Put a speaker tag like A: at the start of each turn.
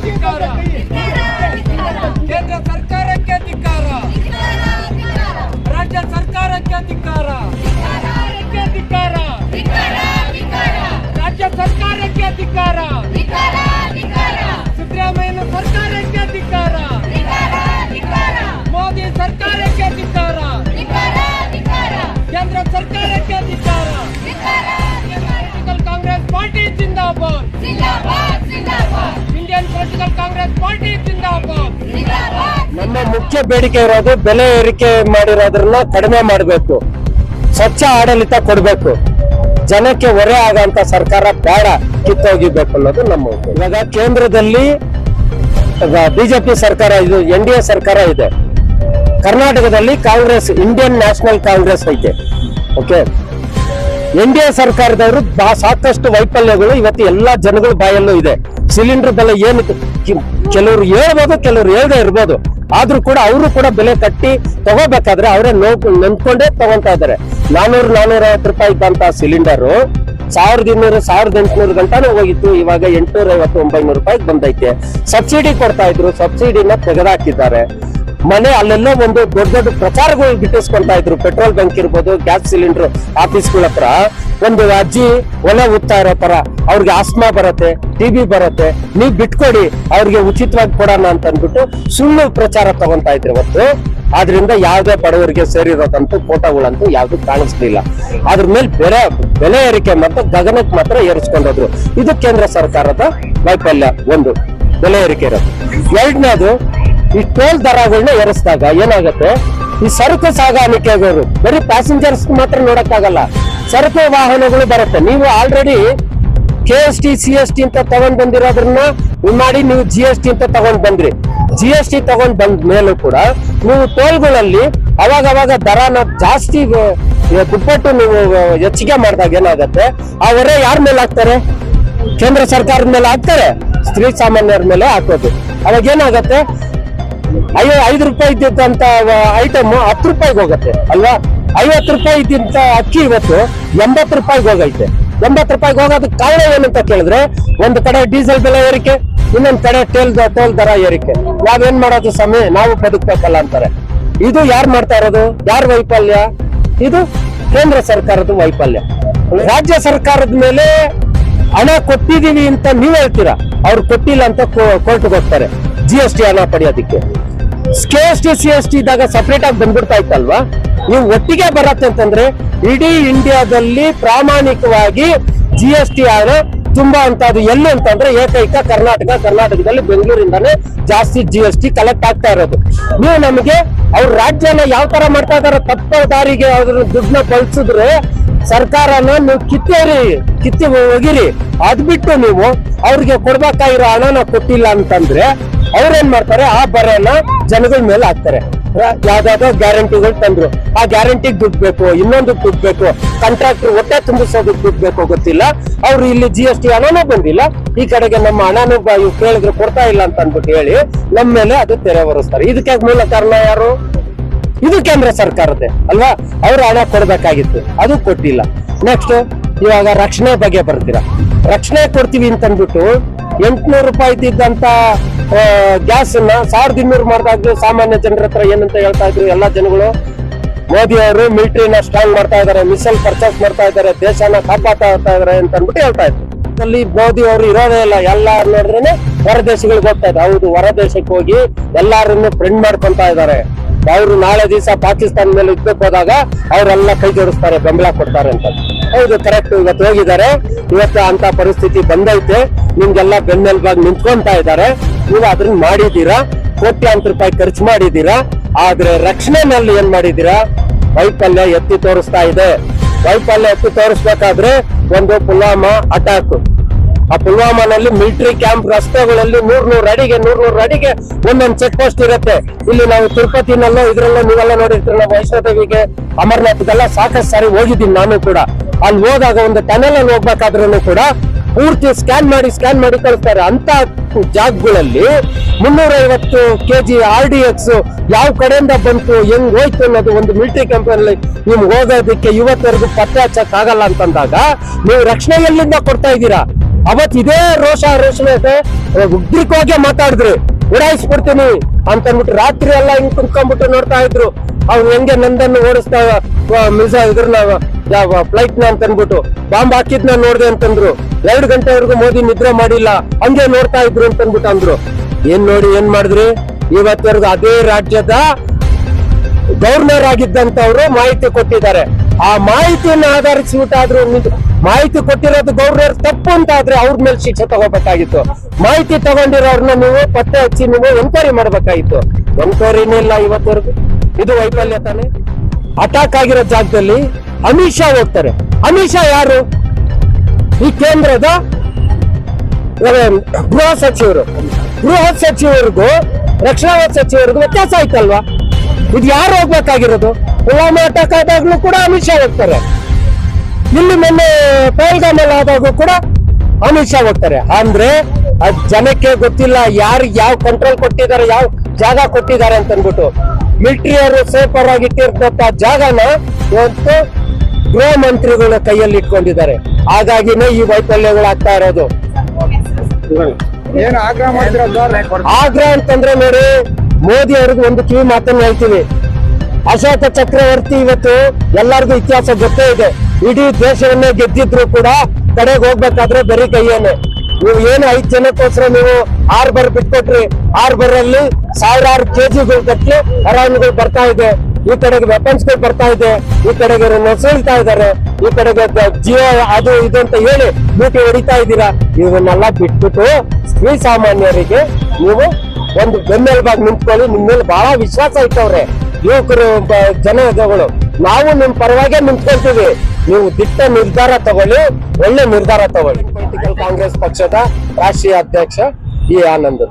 A: ಧಿಕ್ಕಾರ ಕೇಂದ್ರ ಸರ್ಕಾರಕ್ಕೆ ಧಿಕ್ಕಾರ ರಾಜ್ಯ ಸರ್ಕಾರಕ್ಕೆ ಧಿಕ್ಕಾರ
B: ನಮ್ಮ ಮುಖ್ಯ ಬೇಡಿಕೆ ಇರೋದು ಬೆಲೆ ಏರಿಕೆ ಮಾಡಿರೋದ್ರನ್ನ ಕಡಿಮೆ ಮಾಡಬೇಕು. ಸ್ವಚ್ಛ ಆಡಳಿತ ಕೊಡಬೇಕು. ಜನಕ್ಕೆ ಹೊರೆ ಆಗಂತ ಸರ್ಕಾರ ಬೇಡ, ಕಿತ್ತೋಗಿಬೇಕು ಅನ್ನೋದು ನಮ್ಮ. ಇವಾಗ ಕೇಂದ್ರದಲ್ಲಿ ಬಿಜೆಪಿ ಸರ್ಕಾರ ಇದು, ಎನ್ ಡಿ ಎ ಸರ್ಕಾರ ಇದೆ. ಕರ್ನಾಟಕದಲ್ಲಿ ಕಾಂಗ್ರೆಸ್, ಇಂಡಿಯನ್ ನ್ಯಾಷನಲ್ ಕಾಂಗ್ರೆಸ್ ಐತೆ. ಓಕೆ? ಎನ್ ಡಿ ಎ ಸರ್ಕಾರದವರು ಸಾಕಷ್ಟು ವೈಫಲ್ಯಗಳು ಇವತ್ತು ಎಲ್ಲಾ ಜನಗಳ ಬಾಯಲ್ಲೂ ಇದೆ. ಸಿಲಿಂಡರ್ ಬೆಲೆ ಏನು ಕೆಲವರು ಹೇಳ್ಬೋದು, ಕೆಲವರು ಹೇಳ್ದೆ ಇರ್ಬೋದು. ಆದ್ರೂ ಕೂಡ ಅವರು ಕೂಡ ಬೆಲೆ ಕಟ್ಟಿ ತಗೋಬೇಕಾದ್ರೆ ಅವರೇ ನೋ ನಂಬ್ಕೊಂಡೇ ತಗೊಂತಾ ಇದಾರೆ ನಾನೂರು ನಾನೂರ ಐವತ್ತು ರೂಪಾಯಿ ಇದ್ದಂತ ಸಿಲಿಂಡರು ಸಾವಿರದ ಇನ್ನೂರು, ಸಾವಿರದ ಎಂಟುನೂರು ಗಂಟಾನು ಹೋಗಿತ್ತು. ಇವಾಗ ಎಂಟುನೂರ ಐವತ್ತು ಒಂಬೈನೂರು ರೂಪಾಯಿಗೆ ಬಂದೈತೆ. ಸಬ್ಸಿಡಿ ಕೊಡ್ತಾ ಇದ್ರು, ಸಬ್ಸಿಡಿನ ತೆಗೆದಾಕಿದ್ದಾರೆ. ಮನೆ ಅಲ್ಲೆಲ್ಲೋ ಒಂದು ದೊಡ್ಡ ದೊಡ್ಡ ಪ್ರಚಾರಗಳು ಗಿಟ್ಟಿಸ್ಕೊಳ್ತಾ ಇದ್ರು. ಪೆಟ್ರೋಲ್ ಬಂಕ್ ಇರ್ಬೋದು, ಗ್ಯಾಸ್ ಸಿಲಿಂಡರ್, ಆಫೀಸ್ಗಳ ಹತ್ರ ಒಂದು ಅಜ್ಜಿ ಒಲೆ ಉತ್ತಾ ಇರೋ ತರ ಅವ್ರಿಗೆ ಆಸ್ಮಾ ಬರುತ್ತೆ ಟಿಬಿ ಬರತ್ತೆ. ನೀವ್ ಬಿಟ್ಕೊಡಿ, ಅವ್ರಿಗೆ ಉಚಿತವಾಗಿ ಕೊಡೋಣ ಅಂತ ಅಂದ್ಬಿಟ್ಟು ಸುಳ್ಳು ಪ್ರಚಾರ ತಗೊಂತಾ ಇದ್ರು ಇವತ್ತು ಆದ್ರಿಂದ ಯಾವ್ದೇ ಬಡವರಿಗೆ ಸೇರಿರೋದಂತೂ ಫೋಟೋಗಳಂತೂ ಯಾವ್ದು ಕಾಣಿಸ್ಲಿಲ್ಲ. ಅದ್ರ ಮೇಲೆ ಬೆಲೆ ಬೆಲೆ ಏರಿಕೆ ಮತ್ತು ಗಗನಕ್ಕೆ ಮಾತ್ರ ಏರಿಸ್ಕೊಂಡೋದ್ರು. ಇದು ಕೇಂದ್ರ ಸರ್ಕಾರದ ವೈಫಲ್ಯ ಒಂದು. ಬೆಲೆ ಏರಿಕೆ ಇರೋದು. ಎರಡನೇದು ಈ ಟೋಲ್ ದರಗಳನ್ನ ಏರಿಸಿದಾಗ ಏನಾಗುತ್ತೆ? ಈ ಸರಕು ಸಾಗಾಣಿಕೆಗಳು ಬರೀ ಪ್ಯಾಸೆಂಜರ್ಸ್ ಮಾತ್ರ ನೋಡಕ್ಕಾಗಲ್ಲ. ಸರಕು ವಾಹನಗಳು ಬರುತ್ತೆ. ನೀವು already K S T C S T ಅಂತ ತಗೊಂಡ್ ಬಂದಿರೋದ್ರನ್ನ ಮಾಡಿ ನೀವು ಜಿ ಎಸ್ ಟಿ ಅಂತ ತಗೊಂಡ್ ಬಂದ್ರಿ. ಜಿ ಎಸ್ ಟಿ ತಗೊಂಡ್ ಬಂದ ಮೇಲೂ ಕೂಡ ನೀವು ಟೋಲ್ಗಳಲ್ಲಿ ಅವಾಗ ಅವಾಗ ದರನ ಜಾಸ್ತಿ ದುಪ್ಪಟ್ಟು ನೀವು ಹೆಚ್ಚಿಗೆ ಮಾಡಿದಾಗ ಏನಾಗುತ್ತೆ? ಆ ಹೊರೆ ಯಾರ ಮೇಲೆ ಹಾಕ್ತಾರೆ? ಕೇಂದ್ರ ಸರ್ಕಾರದ ಮೇಲೆ ಹಾಕ್ತಾರೆ. ಸ್ತ್ರೀ ಸಾಮಾನ್ಯರ ಮೇಲೆ ಹಾಕೋದು. ಅವಾಗ ಏನಾಗತ್ತೆ? ಅಯ್ಯೋ, ಐದು ರೂಪಾಯಿ ಇದ್ದಂತ ಐಟಮ್ ಹತ್ತು ರೂಪಾಯಿಗೆ ಹೋಗುತ್ತೆ, ಅಲ್ವಾ? ಐವತ್ತು ರೂಪಾಯಿ ಇದ್ದಂತ ಅಕ್ಕಿ ಇವತ್ತು ಎಂಬತ್ತು ರೂಪಾಯಿಗೆ ಹೋಗೈತೆ. ಎಂಬತ್ತು ರೂಪಾಯಿಗೆ ಹೋಗೋದಕ್ಕೆ ಕಾರಣ ಏನಂತ ಕೇಳಿದ್ರೆ, ಒಂದು ಕಡೆ ಡೀಸೆಲ್ ಬೆಲೆ ಏರಿಕೆ, ಇನ್ನೊಂದ್ ಕಡೆ ಟೋಲ್ ಟೋಲ್ ದರ ಏರಿಕೆ. ನಾವೇನ್ ಮಾಡೋದು ಸಮಯ ನಾವು ಬದುಕ್ಬೇಕಲ್ಲ ಅಂತಾರೆ. ಇದು ಯಾರು ಮಾಡ್ತಾ ಇರೋದು? ಯಾರ ವೈಫಲ್ಯ? ಇದು ಕೇಂದ್ರ ಸರ್ಕಾರದ ವೈಫಲ್ಯ. ರಾಜ್ಯ ಸರ್ಕಾರದ ಮೇಲೆ ಹಣ ಕೊಟ್ಟಿದ್ದೀನಿ ಅಂತ ನೀವ್ ಹೇಳ್ತೀರಾ? ಅವ್ರು ಕೊಟ್ಟಿಲ್ಲ ಅಂತ ಕೋರ್ಟ್ ಹೋಗ್ತಾರೆ. ಜಿ ಎಸ್ ಟಿ ಹಣ ಪಡೆಯೋದಿಕ್ಕೆ. K S T C S T ಇದ್ದಾಗ ಸಪ್ರೇಟ್ ಆಗಿ ಬಂದ್ಬಿಡ್ತಾ ಇತ್ತಲ್ವಾ? ನೀವು ಒಟ್ಟಿಗೆ ಬರತ್ತೆ ಅಂತಂದ್ರೆ ಇಡೀ ಇಂಡಿಯಾದಲ್ಲಿ ಪ್ರಾಮಾಣಿಕವಾಗಿ ಜಿ ಎಸ್ ಟಿ ಹಣ ತುಂಬಾ ಅಂತ ಅದು ಎಲ್ಲಿ ಅಂತಂದ್ರೆ ಏಕೈಕ ಕರ್ನಾಟಕ, ಕರ್ನಾಟಕದಲ್ಲಿ ಬೆಂಗಳೂರಿಂದಾನೇ ಜಾಸ್ತಿ ಜಿ ಎಸ್ ಟಿ ಕಲೆಕ್ಟ್ ಆಗ್ತಾ ಇರೋದು. ನೀವು ನಮಗೆ ಅವ್ರ ರಾಜ್ಯನ ಯಾವ ತರ ಮಾಡ್ತಾ ಇದಾರೆ ತಪ್ಪ ದಾರಿಗೆ ಅವ್ರ ದುಡ್ಡನ್ನ ಬಳಸಿದ್ರೆ ಸರ್ಕಾರನ ನೀವು ಕಿತ್ತೇರಿ, ಕಿತ್ತಿ ಹೋಗಿರಿ. ಅದ್ ಬಿಟ್ಟು ನೀವು ಅವ್ರಿಗೆ ಕೊಡ್ಬೇಕಾಗಿರೋ ಹಣನ ಕೊಟ್ಟಿಲ್ಲ ಅಂತಂದ್ರೆ ಅವ್ರೇನ್ ಮಾಡ್ತಾರೆ? ಆ ಬರೋನ ಜನಗಳ ಮೇಲೆ ಹಾಕ್ತಾರೆ. ಯಾವ್ದಾದ್ರು ಗ್ಯಾರಂಟಿಗಳು ತಂದ್ರು. ಆ ಗ್ಯಾರಂಟಿಗೆ ದುಡ್ಡು ಬೇಕು ಇನ್ನೊಂದು ದುಡ್ಡು ಬೇಕು ಕಾಂಟ್ರಾಕ್ಟರ್ ಹೊಟ್ಟೆ ತುಂಬಿಸೋದಕ್ಕೆ ದುಡ್ಡು ಬೇಕು ಗೊತ್ತಿಲ್ಲ. ಅವ್ರು ಇಲ್ಲಿ ಜಿ ಎಸ್ ಟಿ ಹಣನೂ ಬಂದಿಲ್ಲ. ಈ ಕಡೆಗೆ ನಮ್ಮ ಹಣನೂ ಕೇಳಿದ್ರೆ ಕೊಡ್ತಾ ಇಲ್ಲ ಅಂತ ಅಂದ್ಬಿಟ್ಟು ಹೇಳಿ ನಮ್ಮ ಮೇಲೆ ಅದು ತೆರೆ ಬರೆಸ್ತಾರೆ ಇದಕ್ಕೆ ಮೂಲ ಕಾರಣ ಯಾರು? ಇದು ಕೇಂದ್ರ ಸರ್ಕಾರದ್ದೇ, ಅಲ್ವಾ? ಅವ್ರು ಹಣ ಕೊಡ್ಬೇಕಾಗಿತ್ತು, ಅದು ಕೊಟ್ಟಿಲ್ಲ. ನೆಕ್ಸ್ಟ್ ಇವಾಗ ರಕ್ಷಣೆ ಬಗ್ಗೆ ಬರ್ತೀರಾ? ರಕ್ಷಣೆ ಕೊಡ್ತೀವಿ ಅಂತ ಅಂದ್ಬಿಟ್ಟು ಎಂಟ್ನೂರು ರೂಪಾಯಿ ಇದ್ದಂತ ಗ್ಯಾಸ್ ಅನ್ನ ಸಾವಿರದ ಇನ್ನೂರು ಮಾಡಿದಾಗ್ಲೂ ಸಾಮಾನ್ಯ ಜನರ ಹತ್ರ ಏನಂತ ಹೇಳ್ತಾ ಇದ್ರು ಎಲ್ಲಾ ಜನಗಳು? ಮೋದಿ ಅವರು ಮಿಲಿಟರಿನ ಸ್ಟ್ರಾಂಗ್ ಮಾಡ್ತಾ ಇದಾರೆ ಮಿಸೈಲ್ ಪರ್ಚೇಸ್ ಮಾಡ್ತಾ ಇದಾರೆ ದೇಶನ ಕಾಪಾಡ್ತಾ ಇದಾರೆ ಅಂತ ಅಂದ್ಬಿಟ್ಟು ಹೇಳ್ತಾ ಇದ್ರು. ಅಲ್ಲಿ ಮೋದಿ ಅವರು ಇರೋದೇ ಇಲ್ಲ ಎಲ್ಲ ನೋಡಿದ್ರೇನೆ ಹೊರ ದೇಶಗಳಿಗೆ ಹೋಗ್ತಾ ಇದ್ದಾರೆ. ಹೌದು, ಹೊರ ದೇಶಕ್ಕೆ ಹೋಗಿ ಎಲ್ಲಾರನ್ನು ಫ್ರೆಂಡ್ ಮಾಡ್ಕೊಂತ ಇದ್ದಾರೆ. ಅವರು ನಾಳೆ ದಿವಸ ಪಾಕಿಸ್ತಾನ ಮೇಲೆ ಯುದ್ಧಕ್ಕೆ ಹೋದಾಗ ಅವರೆಲ್ಲ ಕೈ ಜೋಡಿಸ್ತಾರೆ, ಬೆಂಬಲ ಕೊಡ್ತಾರೆ ಅಂತ. ಹೌದು ಕರೆಕ್ಟ್ ಇವತ್ತು ಹೋಗಿದ್ದಾರೆ. ಇವತ್ತು ಅಂತ ಪರಿಸ್ಥಿತಿ ಬಂದೈತೆ. ನಿಮ್ಗೆಲ್ಲ ಬೆನ್ನೆಲ್ಬಾಗ್ ನಿಂತ್ಕೊಂತಾ ಇದ್ದಾರೆ. ನೀವು ಅದನ್ನ ಮಾಡಿದ್ದೀರಾ? ಕೋಟ್ಯಾಂತರ ರೂಪಾಯಿ ಖರ್ಚು ಮಾಡಿದ್ದೀರಾ? ಆದ್ರೆ ರಕ್ಷಣೆನಲ್ಲಿ ಏನ್ ಮಾಡಿದ್ದೀರಾ? ವೈಫಲ್ಯ ಎತ್ತಿ ತೋರಿಸ್ತಾ ಇದೆ. ವೈಫಲ್ಯ ಎತ್ತಿ ತೋರಿಸ್ಬೇಕಾದ್ರೆ ಒಂದು ಪುಲ್ವಾಮಾ ಅಟ್ಯಾಕ್ ಆ ಪುಲ್ವಾಮಾನಲ್ಲಿ ಮಿಲಿಟರಿ ಕ್ಯಾಂಪ್ ರಸ್ತೆಗಳಲ್ಲಿ ನೂರ್ ನೂರ್ ಅಡಿಗೆ ನೂರ್ ನೂರ್ ಅಡಿಗೆ ಒಂದೊಂದು ಚೆಕ್ ಪೋಸ್ಟ್ ಇರುತ್ತೆ. ಇಲ್ಲಿ ನಾವು ತಿರುಪತಿನಲ್ಲೋ, ಇದ್ರಲ್ಲೋ ನೀವೆಲ್ಲ ನೋಡಿರ್ತೀರ ನಾವು ವೈಷ್ಣೋದೇವಿಗೆ ಅಮರ್ನಾಥ್ಗೆಲ್ಲ ಸಾಕಷ್ಟು ಸಾರಿ ಹೋಗಿದ್ದೀನಿ ನಾನು ಕೂಡ. ಅಲ್ಲಿ ಹೋದಾಗ ಒಂದು ಟನಲ್ ಅಲ್ಲಿ ಹೋಗ್ಬೇಕಾದ್ರೂ ಕೂಡ ಪೂರ್ತಿ ಸ್ಕ್ಯಾನ್ ಮಾಡಿ ಸ್ಕ್ಯಾನ್ ಮಾಡಿ ಕಳಿಸ್ತಾರೆ. ಅಂತ ಜಾಗಗಳಲ್ಲಿ ಮುನ್ನೂರ ಐವತ್ತು ಕೆಜಿ ಆರ್ ಡಿ ಎಕ್ಸ್ ಯಾವ ಕಡೆಯಿಂದ ಬಂತು, ಹೆಂಗ್ ಹೋಯ್ತು ಅನ್ನೋದು ಒಂದು ಮಿಲಿಟರಿ ಕಂಪನಿಯಲ್ಲಿ ನಿಮ್ಗೆ ಹೋಗೋದಕ್ಕೆ ಇವತ್ತವರೆಗೂ ಪತ್ತೆ ಹಚ್ಚಕ್ ಆಗಲ್ಲ ಅಂತಂದಾಗ, ನೀವು ರಕ್ಷಣೆ ಎಲ್ಲಿಂದ ಕೊಡ್ತಾ ಇದ್ದೀರಾ? ಅವತ್ ಇದೇ ರೋಷ, ರೋಷಣೆ ಉಗ್ರಿಕವಾಗಿ ಮಾತಾಡಿದ್ರಿ. ಉಡಾಯಿಸ್ಬಿಡ್ತೀನಿ ಅಂತ ಅಂದ್ಬಿಟ್ಟು ರಾತ್ರಿ ಎಲ್ಲ ಹಿಂಗ್ ಕುಂತ್ಕೊಂಡ್ಬಿಟ್ಟು ನೋಡ್ತಾ ಇದ್ರು. ಅವ್ರು ಹೆಂಗೆ ನಂದನ್ನು ಓಡಿಸ್ತಾ ಮಿಸ ಇದ್ರನ್ನ ಫ್ಲೈಟ್ನ ಅಂತ ಅಂದ್ಬಿಟ್ಟು ಬಾಂಬ್ ಹಾಕಿದ್ನ ನೋಡ್ದೆ ಅಂತಂದ್ರು. ಎರಡು ಗಂಟೆವರೆಗೂ ಮೋದಿ ನಿದ್ರೆ ಮಾಡಿಲ್ಲ. ಹಂಗೆ ನೋಡ್ತಾ ಇದ್ರು ಅಂತ ಅಂದ್ಬಿಟ್ಟು ಅಂದ್ರು. ಏನ್ ನೋಡಿ, ಏನ್ ಮಾಡಿದ್ರಿ? ಇವತ್ತವರೆಗೂ ಅದೇ ರಾಜ್ಯದ ಗವರ್ನರ್ ಆಗಿದ್ದಂತವ್ರು ಮಾಹಿತಿ ಕೊಟ್ಟಿದ್ದಾರೆ. ಆ ಮಾಹಿತಿಯನ್ನು ಆಧರಿಸಿಬಿಟ್ಟಾದ್ರೂ ನಿಜ- ಮಾಹಿತಿ ಕೊಟ್ಟಿರೋದು ಗೌರ್ನರ್ ತಪ್ಪು ಅಂತ ಆದ್ರೆ ಅವ್ರ ಮೇಲೆ ಶಿಕ್ಷೆ ತಗೋಬೇಕಾಗಿತ್ತು. ಮಾಹಿತಿ ತಗೊಂಡಿರೋರ್ನ ನೀವು ಪತ್ತೆ ಹಚ್ಚಿ ನೀವು ಎಂಕ್ವೈರಿ ಮಾಡ್ಬೇಕಾಗಿತ್ತು. ಎಂಕ್ವೈರಿನೇ ಇಲ್ಲ ಇವತ್ತವರೆಗೂ. ಇದು ವೈಫಲ್ಯ ತಾನೆ. ಅಟ್ಯಾಕ್ ಆಗಿರೋ ಜಾಗದಲ್ಲಿ ಅಮಿತ್ ಶಾ ಹೋಗ್ತಾರೆ. ಅಮಿತ್ ಶಾ ಯಾರು? ಈ ಕೇಂದ್ರದ ಗೃಹ ಸಚಿವರು. ಗೃಹ ಸಚಿವರಿಗೂ, ರಕ್ಷಣಾ ಸಚಿವರಿಗೂ ವ್ಯತ್ಯಾಸ ಆಯ್ತಲ್ವಾ? ಇದು ಯಾರು ಹೋಗ್ಬೇಕಾಗಿರೋದು? ಪುಲ್ವಾಮಾ ಅಟ್ಯಾಕ್ ಆದಾಗ್ಲೂ ಕೂಡ ಅಮಿತ್ ಶಾ ಹೋಗ್ತಾರೆ. ಇಲ್ಲಿ ಮೊನ್ನೆ ಪಹಲ್ಗಾಮಲ್ಲಿ ಆದಾಗೂ ಕೂಡ ಅಮಿತ್ ಶಾ ಹೋಗ್ತಾರೆ. ಅಂದ್ರೆ ಅದ್ ಜನಕ್ಕೆ ಗೊತ್ತಿಲ್ಲ ಯಾರು ಯಾವ ಕಂಟ್ರೋಲ್ ಕೊಟ್ಟಿದ್ದಾರೆ ಯಾವ ಜಾಗ ಕೊಟ್ಟಿದ್ದಾರೆ ಅಂತ ಅಂದ್ಬಿಟ್ಟು ಮಿಲಿಟರಿಯವರು ಸೇಫರ್ ಆಗಿ ಇಟ್ಟಿರ್ತಂತ ಜಾಗನ ಇವತ್ತು ಗೃಹ ಮಂತ್ರಿಗಳ ಕೈಯಲ್ಲಿ ಇಟ್ಕೊಂಡಿದ್ದಾರೆ. ಹಾಗಾಗಿನೇ ಈ ವೈಫಲ್ಯಗಳು ಆಗ್ತಾ ಇರೋದು.
A: ಆಗ್ರಹ
B: ಅಂತಂದ್ರೆ ನೋಡಿ ಮೋದಿ ಅವ್ರಿಗೆ ಒಂದು ಕಿವಿ ಮಾತನ್ನ ಹೇಳ್ತೀವಿ. ಅಶೋಕ ಚಕ್ರವರ್ತಿ ಇವತ್ತು ಎಲ್ಲರಿಗೂ ಇತಿಹಾಸ ಗೊತ್ತೇ ಇದೆ. ಇಡೀ ದೇಶವನ್ನೇ ಗೆದ್ದಿದ್ರು ಕೂಡ ಕಡೆಗೆ ಹೋಗ್ಬೇಕಾದ್ರೆ ಬರೀ ಕೈಯೇನೆ. ನೀವು ಏನು ಐದ್ ಜನಕ್ಕೋಸ್ಕರ ನೀವು ಆರ್ಬರ್ ಬಿಟ್ಕೊಟ್ರಿ. ಆರ್ಬರ್ ಅಲ್ಲಿ ಸಾವಿರಾರು ಕೆಜಿಗಳು ಗಟ್ಲೆ ಅರಾಮ್ಗಳು ಬರ್ತಾ ಇದೆ. ಈ ಕಡೆಗೆ ವೆಪನ್ಸ್ಗಳು ಬರ್ತಾ ಇದೆ. ಈ ಕಡೆಗೆ ನೊಸಳ್ತಾ ಇದ್ದಾರೆ. ಈ ಕಡೆಗೆ ಜಿಯೋ ಅದು ಇದು ಅಂತ ಹೇಳಿ ಲೂಟಿ ಹೊಡಿತಾ ಇದ್ದೀರಾ. ಇವನ್ನೆಲ್ಲ ಬಿಟ್ಬಿಟ್ಟು ಶ್ರೀ ಸಾಮಾನ್ಯರಿಗೆ ನೀವು ಒಂದು ಬೆನ್ನೆಲುಬಾಗಿ ನಿಂತ್ಕೊಳ್ಳಿ. ನಿಮ್ಮ ಮೇಲೆ ಬಹಳ ವಿಶ್ವಾಸ ಇಟ್ಟವ್ರೆ. ಯುವಕರು ಜನಗಳು ನಾವು ನಿಮ್ ಪರವಾಗಿ ನಿಂತ್ಕೊಳ್ತೀವಿ. ನೀವು ದಿಟ್ಟ ನಿರ್ಧಾರ ತಗೊಳ್ಳಿ, ಒಳ್ಳೆ ನಿರ್ಧಾರ ತಗೊಳ್ಳಿ. ಪೊಲಿಟಿಕಲ್ ಕಾಂಗ್ರೆಸ್ ಪಕ್ಷದ ರಾಷ್ಟ್ರೀಯ ಅಧ್ಯಕ್ಷ ಇ ಆನಂದ್.